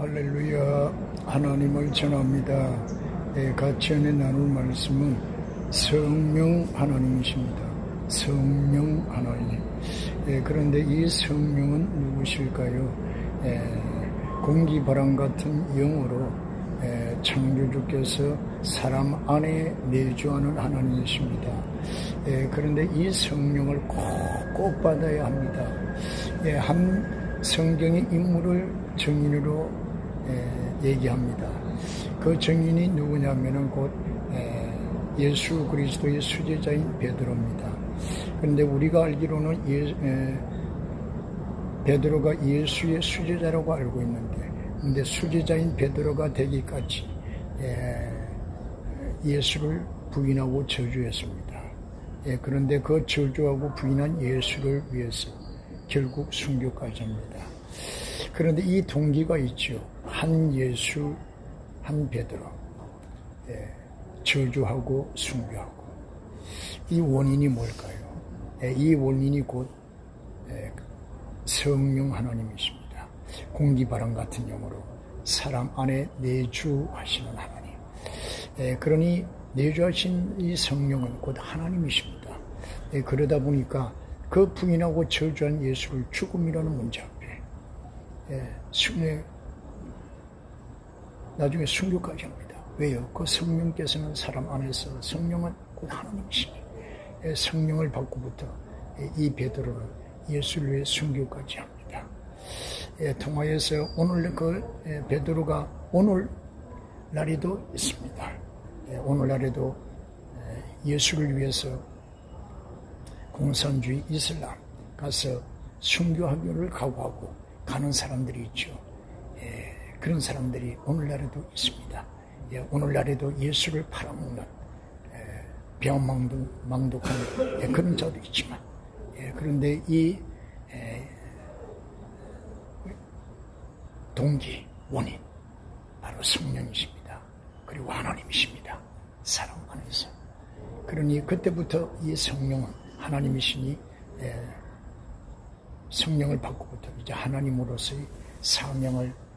할렐루야 하나님을 전합니다. 예, 같이 은혜 나눌 말씀은 성령 하나님이십니다. 성령 하나님. 예, 그런데 이 성령은 누구실까요? 예, 공기 바람 같은 영으로 예, 창조주께서 사람 안에 내주하는 하나님이십니다. 예, 그런데 이 성령을 꼭, 꼭 받아야 합니다. 예, 한 성경의 인물을 정인으로 예, 얘기합니다. 그 정인이 누구냐면은 곧 예, 예수 그리스도의 수제자인 베드로입니다. 그런데 우리가 알기로는 예, 예, 베드로가 예수의 수제자라고 알고 있는데, 근데 수제자인 베드로가 되기까지 예, 예수를 부인하고 저주했습니다. 예, 그런데 그 저주하고 부인한 예수를 위해서 결국 순교까지 합니다. 그런데 이 동기가 있죠. 한 예수, 한 베드로. 예, 저주하고 순교하고. 이 원인이 뭘까요? 예, 이 원인이 곧 예, 성령 하나님이십니다. 공기 바람 같은 영으로 사람 안에 내주하시는 하나님. 예, 그러니 내주하신 이 성령은 곧 하나님이십니다. 예, 그러다 보니까 그 부인하고 저주한 예수를 죽음이라는 문제 앞에 예, 나중에 순교까지 합니다. 왜요? 그 성령께서는 사람 안에서 성령은 곧 하나님이시니 예, 성령을 받고부터 예, 이 베드로는 예수를 위해 순교까지 합니다. 예, 통화에서 오늘 그 예, 베드로가 오늘 날에도 있습니다. 예, 오늘 날에도 예, 예수를 위해서 공산주의 이슬람 가서 순교하기를 각오하고 가는 사람들이 있죠. 예, 그런 사람들이 오늘날에도 있습니다. 예, 오늘날에도 예수를 팔아먹는 예, 배망독 망독한 예, 그런 자도 있지만 예, 그런데 이 예, 동기 원인 바로 성령이십니다. 그리고 하나님이십니다. 사랑 안에서. 그러니 그때부터 이 성령은 하나님이시니 예, 성령을 받고부터 이제 하나님으로서의 사명을 예,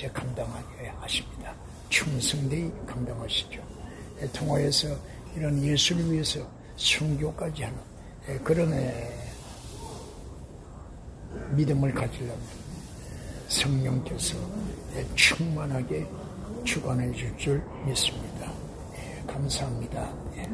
이제 감당하게 하십니다. 충성되이 감당하시죠. 예, 통화에서 이런 예수를 위해서 순교까지 하는 예, 그런 예, 믿음을 가지려면 성령께서 예, 충만하게 주관해 줄 줄 믿습니다. 예, 감사합니다. 예.